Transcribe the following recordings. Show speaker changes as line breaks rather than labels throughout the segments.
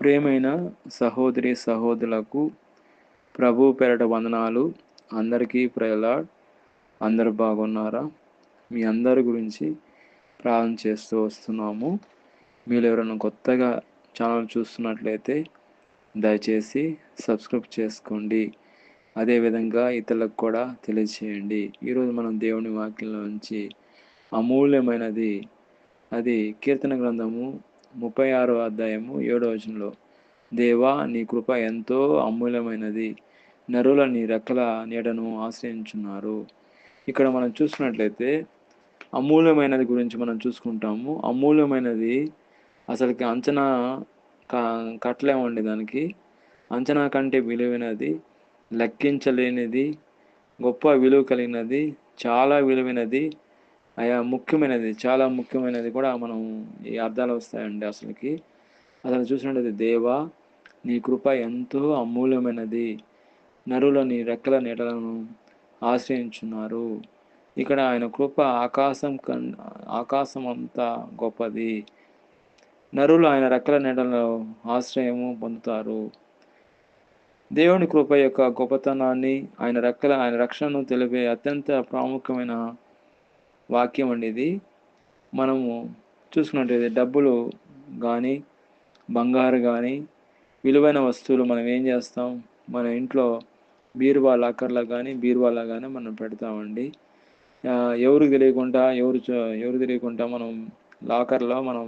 ప్రేమైన సహోదరి సహోదరులకు ప్రభు పెరట వందనాలు. అందరికీ ప్రయలాడ్ అందరు బాగున్నారా? మీ అందరి గురించి ప్రార్థన చేస్తూ వస్తున్నాము. మీరు ఎవరైనా కొత్తగా ఛానల్ చూస్తున్నట్లయితే దయచేసి సబ్స్క్రైబ్ చేసుకోండి. అదేవిధంగా ఇతరులకు కూడా తెలియచేయండి ఈరోజు మనం దేవుని వాక్యంలో నుంచి అమూల్యమైనది అది కీర్తన గ్రంథము ముప్పై ఆరో అధ్యాయము ఏడో వచనంలో దేవా నీ కృప ఎంతో అమూల్యమైనది. నరుల నీ రెక్కల నీడను ఆశ్రయించున్నారు. ఇక్కడ మనం చూసినట్లయితే అమూల్యమైనది గురించి మనం చూసుకుంటాము. అమూల్యమైనది అసలుకి అంచనా కట్టలేమండి దానికి. అంచనా కంటే విలువైనది లెక్కించలేనిది గొప్ప విలువ కలిగినది చాలా విలువైనది అయా ముఖ్యమైనది చాలా ముఖ్యమైనది కూడా మనం ఈ అర్థాలు వస్తాయండి అసలుకి. అతను చూసినట్టు దేవా నీ కృప ఎంతో అమూల్యమైనది. నరుల నీ రెక్కల నీడలను ఆశ్రయించున్నారు. ఇక్కడ ఆయన కృప ఆకాశం కన్ ఆకాశం అంతా గొప్పది. నరులు ఆయన రెక్కల నీడలో ఆశ్రయము పొందుతారు. దేవుని కృప యొక్క గొప్పతనాన్ని ఆయన రెక్కల ఆయన రక్షణను తెలిపే అత్యంత ప్రాముఖ్యమైన వాక్యం అండి ఇది. మనము చూసుకున్నట్టయితే డబ్బులు కానీ బంగారు కానీ విలువైన వస్తువులు మనం ఏం చేస్తాం? మన ఇంట్లో బీరువా లాకర్లో కానీ బీరువాలో కానీ మనం పెడతామండి. ఎవరికి తెలియకుండా ఎవరు ఎవరు తెలియకుండా మనం లాకర్లో మనం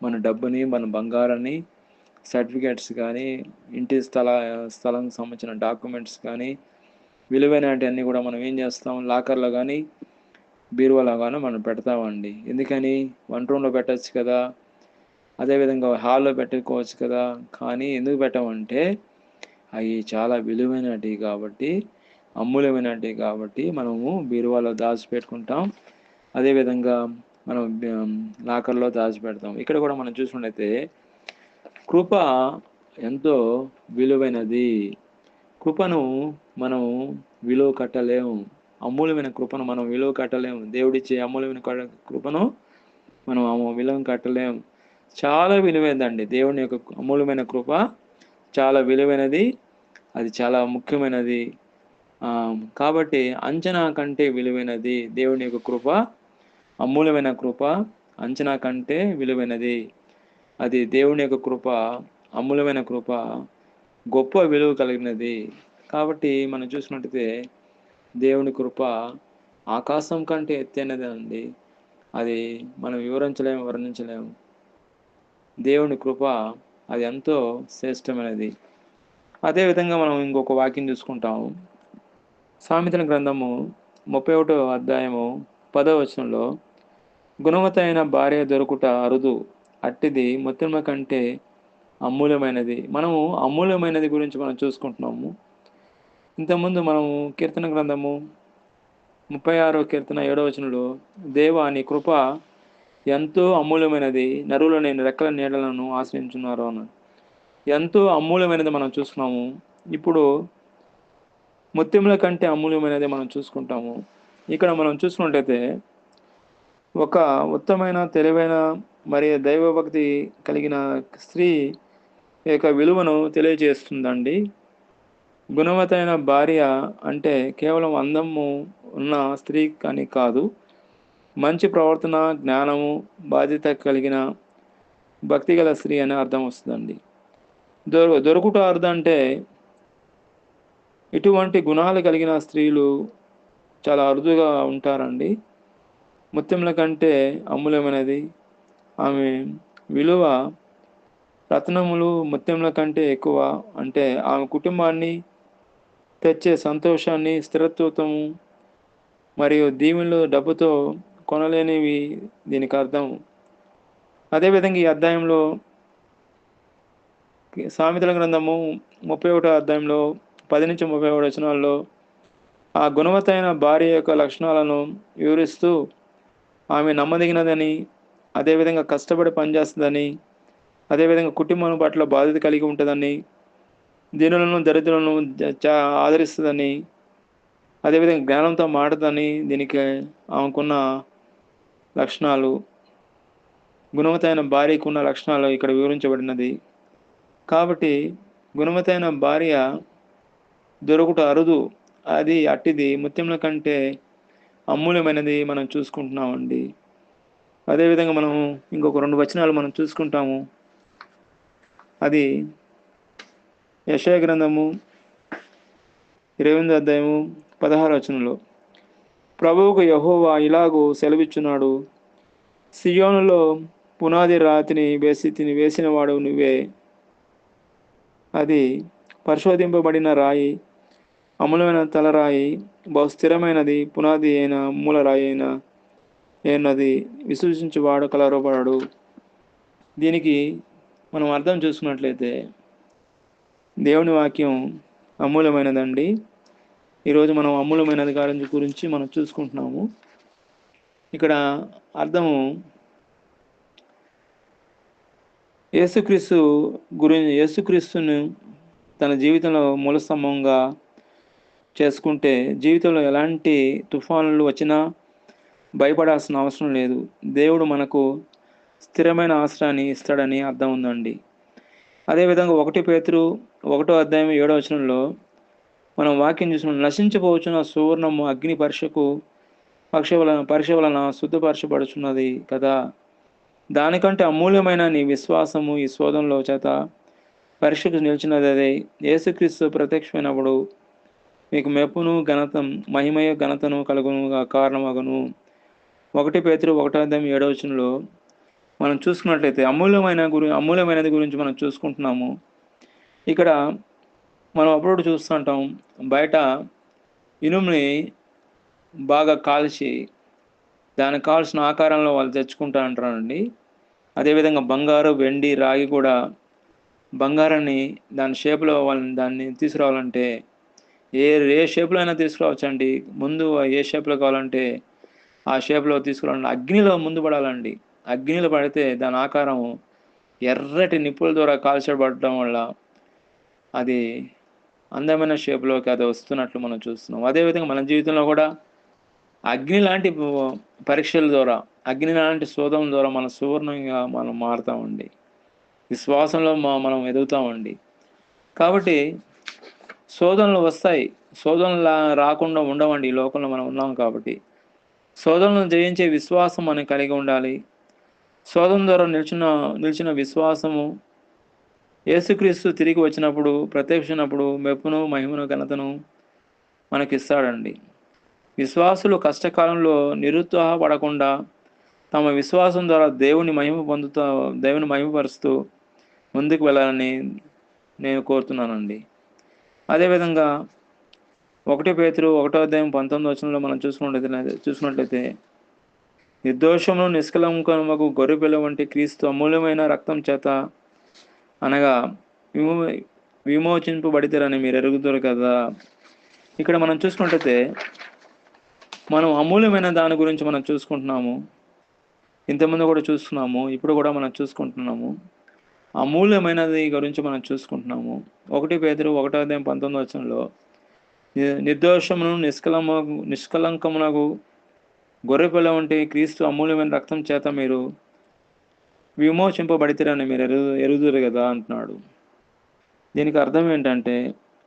మన డబ్బుని మన బంగారాన్ని సర్టిఫికేట్స్ కానీ ఇంటి స్థల స్థలంకి సంబంధించిన డాక్యుమెంట్స్ కానీ విలువైన అన్నీ కూడా మనం ఏం చేస్తాం? లాకర్లో కానీ బీరువాలాగానో మనం పెడతామండి. ఎందుకని? వన్ రూమ్లో పెట్టచ్చు కదా. అదేవిధంగా హాల్లో పెట్టుకోవచ్చు కదా. కానీ ఎందుకు పెట్టమంటే అవి చాలా విలువైనటివి కాబట్టి అమూల్యమైనవి కాబట్టి మనము బీరువాలో దాచిపెట్టుకుంటాం. అదేవిధంగా మనం లాకర్లో దాచిపెడతాం. ఇక్కడ కూడా మనం చూసుకున్నైతే కృప ఎంతో విలువైనది. కృపను మనం విలువ కట్టలేము. అమూల్యమైన కృపను మనం విలువ కట్టలేము. దేవుడిచ్చే అమూల్యమైన కృపను మనం విలువ కట్టలేము. చాలా విలువైనదండి దేవుని యొక్క అమూల్యమైన కృప చాలా విలువైనది. అది చాలా ముఖ్యమైనది. కాబట్టి అంచనా కంటే విలువైనది దేవుని యొక్క కృప అమూల్యమైన కృప అంచనా కంటే విలువైనది. అది దేవుని యొక్క కృప అమూల్యమైన కృప గొప్ప విలువ కలిగినది. కాబట్టి మనం చూసినట్టయితే దేవుని కృప ఆకాశం కంటే ఎత్తైనది అండి. అది మనం వివరించలేము వర్ణించలేము. దేవుని కృప అది ఎంతో శ్రేష్టమైనది. అదేవిధంగా మనం ఇంకొక వాక్యం చూసుకుంటాము. సామెతల గ్రంథము ముప్పై ఒకటో అధ్యాయము పదో వచనంలో గుణవతైన భార్య దొరుకుట అరుదు అట్టిది మొత్తం కంటే అమూల్యమైనది. మనము అమూల్యమైనది గురించి మనం చూసుకుంటున్నాము. ఇంతకుముందు మనము కీర్తన గ్రంథము ముప్పై ఆరో కీర్తన ఏడవ వచనంలో దేవా నీ కృప ఎంతో అమూల్యమైనది నరులు నేను రెక్కల నీడలను ఆశ్రయించున్నారు అని ఎంతో అమూల్యమైనది మనం చూసుకున్నాము ఇప్పుడు ముత్యముల కంటే అమూల్యమైనది మనం చూసుకుంటాము. ఇక్కడ మనం చూసుకున్నట్టయితే ఒక ఉత్తమైన తెలివైన మరి దైవభక్తి కలిగిన స్త్రీ యొక్క విలువను తెలియజేస్తుందండి. గుణవతైన భార్య అంటే కేవలం అందము ఉన్న స్త్రీ కానీ కాదు. మంచి ప్రవర్తన జ్ఞానము బాధ్యత కలిగిన భక్తి గల స్త్రీ అనే అర్థం వస్తుందండి. దొర దొరుకుట అర్థం అంటే ఇటువంటి గుణాలు కలిగిన స్త్రీలు చాలా అరుదుగా ఉంటారండి. ముత్యముల కంటే అమూల్యమైనది. ఆమె విలువ రత్నములు ముత్యముల కంటే ఎక్కువ అంటే ఆమె కుటుంబాన్ని తెచ్చే సంతోషాన్ని స్థిరత్వము మరియు దీవెనలు డబ్బుతో కొనలేనివి దీనికి అర్థం. అదేవిధంగా ఈ అధ్యాయంలో సామెతల గ్రంథము ముప్పై ఒకటో అధ్యాయంలో పది నుంచి ముప్పై ఒకటి వచనాల్లో ఆ గుణవతైన భార్య యొక్క లక్షణాలను వివరిస్తూ ఆమె నమ్మదగినదని అదేవిధంగా కష్టపడి పనిచేస్తుందని అదేవిధంగా కుటుంబం పట్ల బాధ్యత కలిగి ఉంటుందని దీనులను దరిద్రులను ఆదరిస్తుందని అదేవిధంగా జ్ఞానంతో మాటదని దీనికి ఆమెకున్న లక్షణాలు గుణవతైన భార్యకు ఉన్న లక్షణాలు ఇక్కడ వివరించబడినది. కాబట్టి గుణవతైన భార్య దొరుకుట అరుదు అది అట్టిది ముత్యముల కంటే అమూల్యమైనది మనం చూసుకుంటున్నామండి. అదేవిధంగా మనం ఇంకొక రెండు వచనాలు మనం చూసుకుంటాము. అది యశయ గ్రంథము ఇరవై ఎనిమిది అధ్యాయము పదహారు వచనంలో ప్రభువుకు యహోవా ఇలాగూ సెలవిచ్చున్నాడు సియోనులో పునాది రాతిని వేసి తిని వేసిన వాడు నువ్వే. అది పరిశోధింపబడిన రాయి అమలమైన తలరాయి బహు స్థిరమైనది పునాది అయిన మూల రాయి అయిన విశ్వసించి వాడు కలరపడాడు దీనికి మనం అర్థం చేసుకున్నట్లయితే దేవుని వాక్యం అమూలమైనదండి. ఈరోజు మనం అమూలమైన అధికారం గురించి మనం చూసుకుంటున్నాము. ఇక్కడ అర్థము యేసుక్రీస్తు గురించి యేసుక్రీస్తును తన జీవితంలో మూలస్తంభంగా చేసుకుంటే జీవితంలో ఎలాంటి తుఫానులు వచ్చినా భయపడాల్సిన అవసరం లేదు. దేవుడు మనకు స్థిరమైన ఆశ్రయాన్ని ఇస్తాడని అర్థం ఉందండి. అదేవిధంగా ఒకటి పేతురు ఒకటో అధ్యాయం ఏడో వచనంలో మనం వాక్యం చూసినాం నశించబోచున్న సువర్ణము అగ్ని పరీక్షకు పక్ష వలన పరీక్ష వలన శుద్ధపరచబడుచున్నది కదా. దానికంటే అమూల్యమైన నీ విశ్వాసము ఈ శోధంలో చేత పరీక్షకు నిలిచినది అదే. యేసుక్రీస్తు ప్రత్యక్షమైనప్పుడు మీకు మెప్పును ఘనతం మహిమయ ఘనతను కలుగునుగా కారణమగను. ఒకటి పేతురు ఒకటో అధ్యాయం ఏడో వచనంలో మనం చూసుకున్నట్లయితే అమూల్యమైన గురి అమూల్యమైనది గురించి మనం చూసుకుంటున్నాము. ఇక్కడ మనం అప్పుడప్పుడు చూస్తుంటాం బయట ఇనుముని బాగా కాల్చి దానికి కావాల్సిన ఆకారంలో వాళ్ళు తెచ్చుకుంటా అంటారండి అదేవిధంగా బంగారు వెండి రాగి కూడా బంగారాన్ని దాని షేప్లో వాళ్ళని దాన్ని తీసుకురావాలంటే ఏ ఏ షేప్లో అయినా తీసుకురావచ్చండి. ముందు ఏ షేప్లో కావాలంటే ఆ షేప్లో తీసుకురావాలంటే అగ్నిలో ముందు పడాలండి. అగ్నిలో పడితే దాని ఆకారం ఎర్రటి నిప్పుల ద్వారా కాల్చబడటం వల్ల అది అందమైన షేప్లోకి అది వస్తున్నట్లు మనం చూస్తున్నాం. అదేవిధంగా మన జీవితంలో కూడా అగ్ని లాంటి పరీక్షల ద్వారా అగ్ని లాంటి శోధం ద్వారా మన సువర్ణంగా మనం మారుతామండి. విశ్వాసంలో మనం ఎదుగుతామండి. కాబట్టి శోధనలు వస్తాయి. శోధనలు రాకుండా ఉండవండి ఈ లోకంలో మనం ఉన్నాం కాబట్టి శోధనలను జయించే విశ్వాసం మనం కలిగి ఉండాలి. శోధన ద్వారా నిలిచిన నిలిచిన విశ్వాసము యేసుక్రీస్తు తిరిగి వచ్చినప్పుడు ప్రత్యక్షినప్పుడు మెప్పును మహిమను ఘనతను మనకిస్తాడండి. విశ్వాసులు కష్టకాలంలో నిరుత్సాహపడకుండా తమ విశ్వాసం ద్వారా దేవుని మహిమ పొందుతూ దేవుని మహిమపరుస్తూ ముందుకు వెళ్ళాలని నేను కోరుతున్నానండి. అదేవిధంగా ఒకటి పేతురు ఒకటో అధ్యాయం పంతొమ్మిది వచనంలో మనం చూసుకున్నట్లయితే చూసుకున్నట్లయితే నిర్దోషమును నిష్కలంకమకు గొర్రెపిల్ల వంటి క్రీస్తు అమూల్యమైన రక్తం చేత అనగా విమో విమోచింపబడితేరని మీరు ఎరుగుతారు కదా. ఇక్కడ మనం చూసుకున్నట్లయితే మనం అమూల్యమైన దాని గురించి మనం చూసుకుంటున్నాము. ఇంతకుముందు కూడా చూస్తున్నాము ఇప్పుడు కూడా మనం చూసుకుంటున్నాము. అమూల్యమైనది గురించి మనం చూసుకుంటున్నాము. ఒకటి పేదరు ఒకటో అధ్యాయం పంతొమ్మిది వచ్చంలో నిర్దోషమును నిష్కలమ నిష్కలంకమునకు గొర్రెపిల్ల వంటి క్రీస్తు అమూల్యమైన రక్తం చేత మీరు విమోచింపబడితేరని మీరు ఎరు ఎరుగుదురు కదా అంటున్నాడు. దీనికి అర్థం ఏంటంటే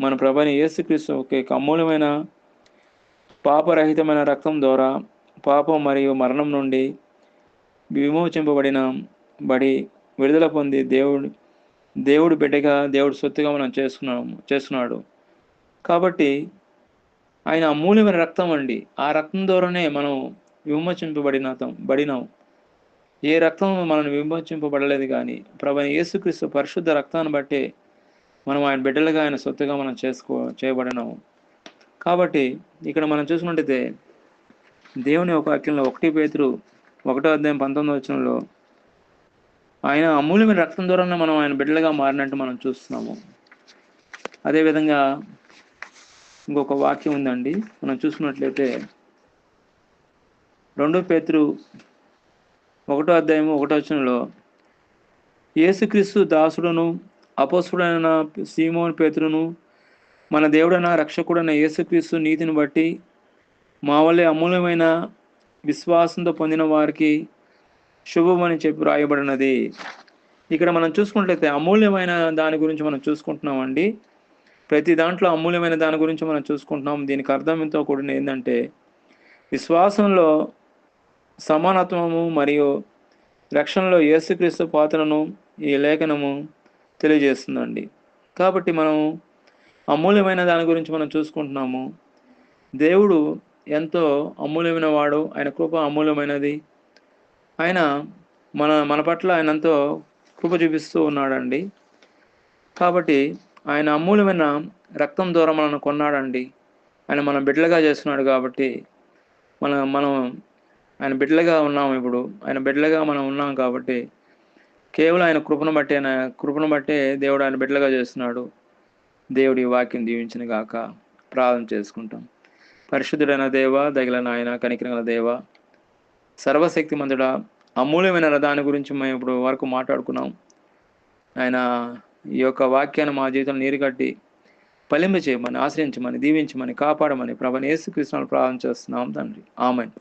మన ప్రభని యేసుక్రీస్తు ఒక అమూల్యమైన పాపరహితమైన రక్తం ద్వారా పాపం మరియు మరణం నుండి విమోచింపబడిన బడి విడుదల పొంది దేవుడు దేవుడు బిడ్డగా దేవుడు సొత్తుగా మనం చేసుకున్నాము చేస్తున్నాడు. కాబట్టి ఆయన అమూల్యమైన రక్తం అండి. ఆ రక్తం ద్వారానే మనం విమోచింపబడిన బడినాం. ఏ రక్తం మనం విమోచింపబడలేదు కానీ ప్రభు యేసుక్రీస్తు పరిశుద్ధ రక్తాన్ని బట్టే మనం ఆయన బిడ్డలుగా ఆయన సొత్తుగా మనం చేసుకో చేయబడినాము. కాబట్టి ఇక్కడ మనం చూసినట్టయితే దేవుని ఒక వాక్యంలో ఒకటి పేతురు ఒకటో అధ్యాయం పంతొమ్మిది వచనంలో ఆయన అమూల్యమైన రక్తం ద్వారానే మనం ఆయన బిడ్డలుగా మారినట్టు మనం చూస్తున్నాము. అదేవిధంగా ఇంకొక వాక్యం ఉందండి. మనం చూసుకున్నట్లయితే రెండో పేతురు ఒకటో అధ్యాయము ఒకటో వచనంలో యేసుక్రీస్తు దాసుడును అపోసుడైన సీమోన్ పేతురును మన దేవుడైన రక్షకుడైన యేసుక్రీస్తు నీతిని బట్టి మా వల్లే అమూల్యమైన విశ్వాసంతో పొందిన వారికి శుభమని చెప్పి రాయబడినది ఇక్కడ మనం చూసుకున్నట్లయితే అమూల్యమైన దాని గురించి మనం చూసుకుంటున్నామండి. ప్రతి దాంట్లో అమూల్యమైన దాని గురించి మనం చూసుకుంటున్నాం. దీనికి అర్థంతో కూడిన ఏంటంటే విశ్వాసంలో సమానత్వము మరియు రక్షణలో యేసుక్రీస్తు పాత్రను ఈ లేఖనము తెలియజేస్తుందండి. కాబట్టి మనం అమూల్యమైన దాని గురించి మనం చూసుకుంటున్నాము. దేవుడు ఎంతో అమూల్యమైన వాడు. ఆయన కృప అమూల్యమైనది. ఆయన మన మన పట్ల ఆయన ఎంతో కృప చూపిస్తూ ఉన్నాడండి. కాబట్టి ఆయన అమూల్యమైన రక్తం ద్వారా మనల్ని కొన్నాడండి. ఆయన మన బిడ్డలుగా చేస్తున్నాడు కాబట్టి మన మనం ఆయన బిడ్డలుగా ఉన్నాం ఇప్పుడు. ఆయన బిడ్డలుగా మనం ఉన్నాం కాబట్టి కేవలం ఆయన కృపను బట్టి ఆయన కృపను బట్టే దేవుడు ఆయన బిడ్డలుగా చేస్తున్నాడు. దేవుడి వాక్యం దీవించిన గాక ప్రార్థన చేసుకుంటాం. పరిశుద్ధుడైన దేవ దగిలిన ఆయన కనికరగల దేవ సర్వశక్తిమంతుడ అమూల్యమైన దాని గురించి మేము ఇప్పుడు వరకు మాట్లాడుకున్నాం. ఆయన ఈ యొక్క వాక్యాన్ని మా జీవితంలో నీరు కట్టి ఫలింప చేయమని ఆశ్రయించమని దీవించమని కాపాడమని ప్రభని యేసుకృష్ణాలు ప్రార్థన చేస్తున్నాం తండ్రి. ఆమెన్.